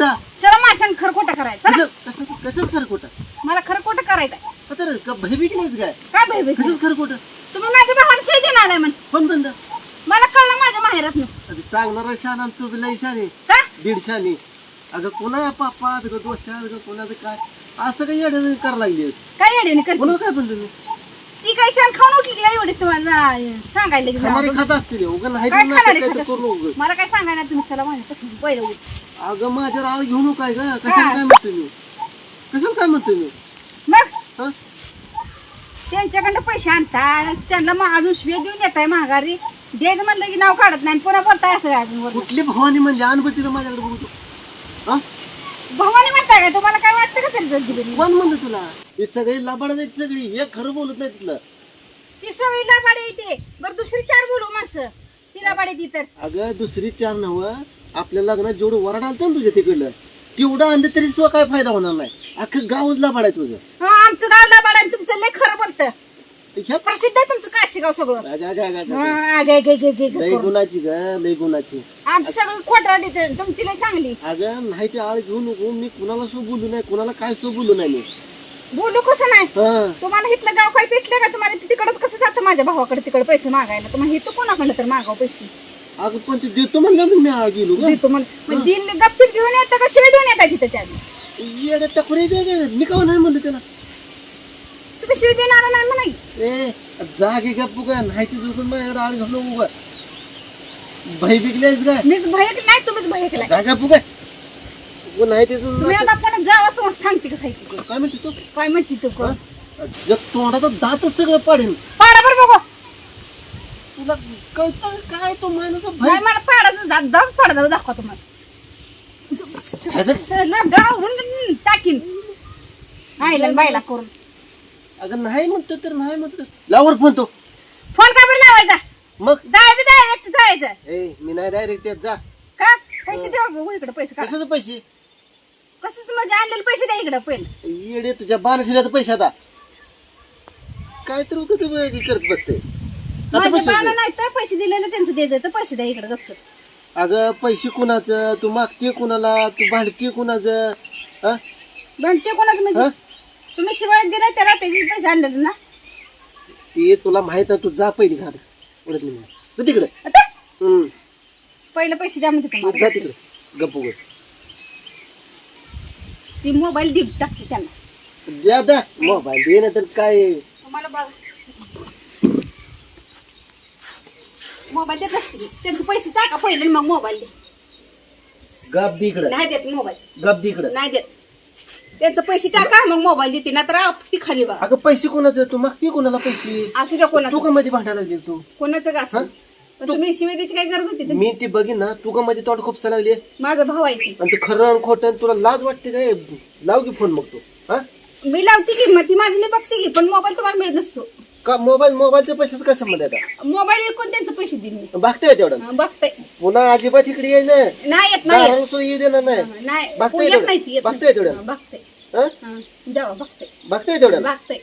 खोटा चला माझ्या संग खरं खोटं करायचं चला. कसं कसं कसंच खरं खोटं मला खरं खोटं करायचं आता का भय विकलीच काय? काय भाई भाई कसंच खरं खोटं तुम्ही माझ्या भावाला शिवाय देणार नाही म्हण. कोण बंद मला कळलं माझ्या माहेरात आधी सांगणार शान आणि तू बी लई शाने का दीड शाने अगं कोणा पापा अगं दोषा अगं कोणाचं काय? असं काही येड्या करायला लागली काय येडे करते? कोणाला काय म्हणलं मी? ती काय शान खाऊन उठली का एवढी? तुम्हाला सांगायला खाणारे गेली खात असतील उगं नाही काय तर खाणारे काय करू नको. मला काय सांगायला तुम्ही चला माझ्या पहिलं उठ. अगं माझ्यावर आळ घेऊ नको ग. कशाला काय म्हणतोय मी? कशाला काय म्हणतोय मी? मग? हं? त्यांच्याकडनं पैसे आणताय त्यांना मग अजून शिवे देऊन येत आहे महागारी द्यायचं म्हणलं की नाव काढत नाही आणि पुन्हा बोलताय असं काय अजून वरून. कुठली भवानी म्हणजे अनुभूतीला माझ्याकडे बघतो हा? भवानी म्हणताय का तुम्हाला काय वाटतं का तरी बिल्दी? कोण म्हणलं तुला? ही सगळी लबाड आहेत सगळी. हे खरं बोलत नाही तिथलं. ती सवयीला पाडे येते बरं दुसरी चार बोलू माणसं तिला पाडे ती तर. अगं दुसरी चार नव. आपल्या लग्नात जेवढं वराड आलं ना तुझ्या तिकडलं तेवढं आणलं तरी सुद्धा काय फायदा होणार नाही. अख्खं गावच लबाड आहे तुझं. हा आमचं गाव लाबाड तुमचं लय खरं बोलतं. ह्यात प्रसिद्ध आहे तुमचं काशीगाव सगळं. अगं, अगं, अगं, अगं. हा, आगे, गे, गे, गे, गे लई करून. गुणाची ग लई गुणाची. आमची सगळं खोटं देते तुमची लय चांगली. अगं नाही ते आळ घेऊ नको मी कुणाला सो बोलू नाही कुणाला काय सो बोलू नाही मी. नाही तुम्हाला इथलं गाव काय पेटलं का? तुम्हाला तिकडच कसं जातं? माझ्या भावाकडे तिकडे पैसे मागायला. तुम्हाला इथं कोणाकडे तर मागाव पैसे? अगं पण ते देतो म्हणलं मग मी गेलो ग. देतो मग दिन गपचिप घेऊन येतं का? शिवाय देऊन येतात तिथं त्या टकुरे दे गे. मी का नाही म्हणलं त्याला? तुम्ही शिवाय देणार नाही म्हणा. ए जागे गप्पू का नाही ते माझ्याकडे आळ घालू उगा. भाई बिकलेस काय मीच भयकली नाही तुम्हीच भयकलाय जागा पू उगा नाही ते तुम्ही आता पण जावं म्हणून सांगते कसं आहे ते. काय म्हणते तू? काय म्हणते तू हा? जग तोंडाचा दातच सगळं पाडेल. पाडा बरं बघू. तुला कळतं काय तो मायनाचा नाही भाई मला पाडायचं दा- दाव पाडा दाखवा तुम्हाला ह्याचं- चला, गावरून टाकीन. आईला बायला करून. अगं नाही म्हणतो तर नाही म्हणतो. लावर फोन तो. फोन का बरं लावायचा? मग? जायचं डायरेक्ट जायचं. ए मी नाही डायरेक्ट येत जा. का? पैसे द्या बघू इकडे पैसे कशाचे पैसे? कसं म्हणजे आणलेले पैसे द्या इकडे पहिलं येडे तुझ्या बाण ठेवल्याचा पैसे आता. काय तर उगाच हे करत बसते. आता पैसे नाही तर पैसे दिलेले त्यांचं द्यायचं तर पैसे द्या इकडे गपचूप. अगं पैसे कुणाचं? तू मागते कुणाला? तू भाडते कुणाचं? हा? म्हणते कोणाचं हा? म्हणजे तुम्ही शिवाय दिला त्याला त्याचे पैसे आणले ना. ते तुला माहीत आहे तू जा पहिली घाल उडत नाही. तिकडे. आता? हम्म. पहिले पैसे द्या म्हणजे तुम्हाला. जा तिकडे. गप्पू बस. ती मोबाईल देऊन टाकते त्यांना. द्या द्या. मोबाईल दे ना तर काय? तुम्हाला बघा. मोबाईल देत असते त्यांचे पैसे टाका पहिले आणि मग मोबाईल द्या गप दे इकडे. नाही देत मोबाईल. गप दे इकडे. नाही देत. त्यांचे पैसे टाका मग मोबाईल देते. ना तर ती खाली बघा. अगं पैसे कोणाचं तू? मागते कोणाला पैसे? असू द्या तू कोणाचं. का मध्ये भांडायला लागली तू? कोणाचं का असं? पण तुम्ही शिवाय द्यायची काय गरज होती तुम्ही? मी ती बघीन ना तू का मध्ये तोंड खोपसा लागली माझा भाऊ आहे आणि ते खरं आणि खोटं आणि तुला लाज वाटते काय? लाव की फोन मग तू हा? मी लावते की मग ती माझी मी बघते की पण मोबाईल तुम्हाला मिळत नसतो. का मोबाईल मोबाईलच्या पैशाचं काय संबंध आहे आता? मोबाईल विकून त्यांचे पैसे देईन मी. बघताय तेवढं? हा, बघताय पुन्हा अजिबात इकडे येईल ना नाही येत नाही येत. दाराला सुद्धा येऊ देणार नाही. नाही बघताय येत तेवढं? नाही ती येत बघताय नाही. तेवढं? हा, बघताय हा? हा, जावा बघताय बघताय तेवढं? बघताय